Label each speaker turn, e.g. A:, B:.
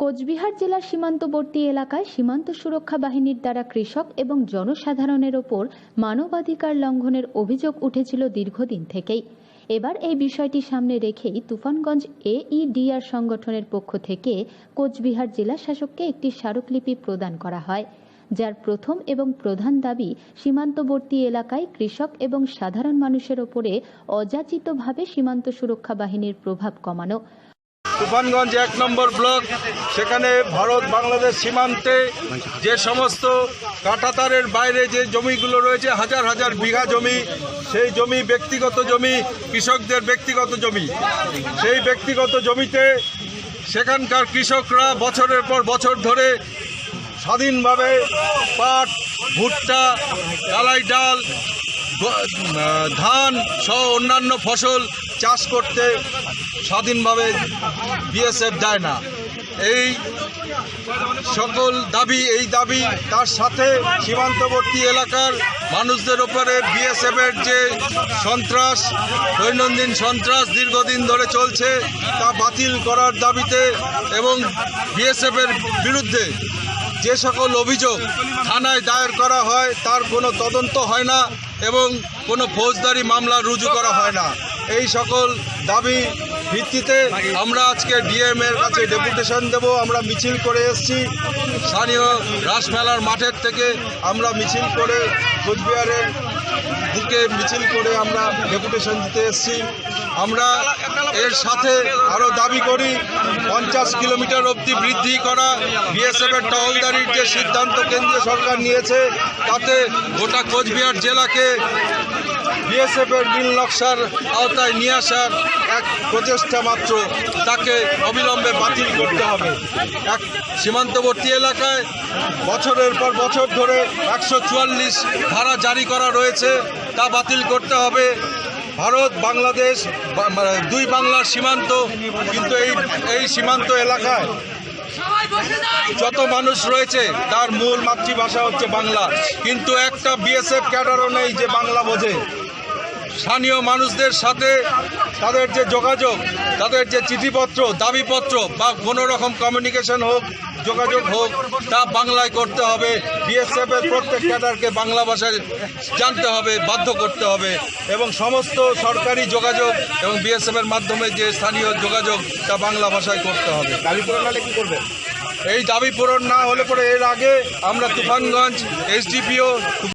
A: কোচবিহার জেলার সীমান্তবর্তী এলাকায় সীমান্ত সুরক্ষা বাহিনীর দ্বারা কৃষক এবং জনসাধারণের ওপর মানবাধিকার লঙ্ঘনের অভিযোগ উঠেছিল দীর্ঘদিন থেকেই। এবার এই বিষয়টি সামনে রেখেই তুফানগঞ্জ এইডিআর সংগঠনের পক্ষ থেকে কোচবিহার জেলা শাসককে একটি স্মারকলিপি প্রদান করা হয়, যার প্রথম এবং প্রধান দাবি সীমান্তবর্তী এলাকায় কৃষক এবং সাধারণ মানুষের ওপরে অযাচিতভাবে সীমান্ত সুরক্ষা বাহিনীর প্রভাব কমানো।
B: তুফানগঞ্জ এক নম্বর ব্লক। সেখানে ভারত বাংলাদেশ সীমান্তে যে সমস্ত কাঁটাতারের বাইরে যে জমিগুলো রয়েছে, হাজার হাজার বিঘা জমি, সেই জমি ব্যক্তিগত জমি, কৃষকদের ব্যক্তিগত জমি। সেই ব্যক্তিগত জমিতে সেখানকার কৃষকরা বছরের পর বছর ধরে স্বাধীনভাবে পাট, ভুট্টা, কালাই ডাল ধান সহ অন্যান্য ফসল চাষ করতে স্বাধীনভাবে বিএসএফ দেয় না। এই সকল দাবি, এই দাবি তার সাথে সীমান্তবর্তী এলাকার মানুষদের ওপরে বিএসএফের যে সন্ত্রাস, দৈনন্দিন সন্ত্রাস দীর্ঘদিন ধরে চলছে, তা বাতিল করার দাবিতে এবং বিএসএফের বিরুদ্ধে যে সকল অভিযোগ থানায় দায়ের করা হয়, তার কোনো তদন্ত হয় না। এবং কোনো ফৌজদারি মামলা রুজু করা হয় না। এই সকল দাবি ভিত্তিতে আমরা আজকে ডিএম এর কাছে ডেপুটেশন দেব, আমরা মিছিল করে এসেছি। স্থানীয় রাসমেলার মাঠের থেকে আমরা মিছিল করে কোচবিহারের দিকে মিছিল করে আমরা ডেপুটেশন দিতে এসেছি। আমরা এর সাথে আরও দাবি করি, পঞ্চাশ কিলোমিটার অবধি বৃদ্ধি করা বিএসএফের টহলদারির যে সিদ্ধান্ত কেন্দ্রীয় সরকার নিয়েছে, তাতে গোটা কোচবিহার জেলাকে বিএসএফের নীল নকশার আওতায় নিয়ে আসার এক প্রচেষ্টা মাত্র, তাকে অবিলম্বে বাতিল করতে হবে। এক সীমান্তবর্তী এলাকায় বছরের পর বছর ধরে একশো চুয়াল্লিশ ধারা জারি করা রয়েছে, তা বাতিল করতে হবে। ভারত, বাংলাদেশ মানে দুই বাংলার সীমান্ত, কিন্তু এই এই সীমান্ত এলাকায় যত মানুষ রয়েছে, তার মূল মাতৃভাষা হচ্ছে বাংলা। কিন্তু একটা বিএসএফ ক্যাডারও নেই যে বাংলা বোঝে। স্থানীয় মানুষদের সাথে তাদের যে যোগাযোগ তাদের যে চিঠিপত্র দাবিপত্র বা কোনো রকম কমিউনিকেশন হোক যোগাযোগ হোক তা বাংলায় করতে হবে। বিএসএফ এর প্রত্যেক ক্যাডারকে বাংলা ভাষায় জানতে হবে বাধ্য করতে হবে এবং সমস্ত সরকারি যোগাযোগ এবং বিএসএফ এর মাধ্যমে যে স্থানীয় যোগাযোগ তা বাংলা ভাষায় করতে হবে।
C: দাবি পূরণ হলে কি করবে
B: এই দাবি পূরণ না হলে পরে এর আগে আমরা তুফানগঞ্জ এসডিপিও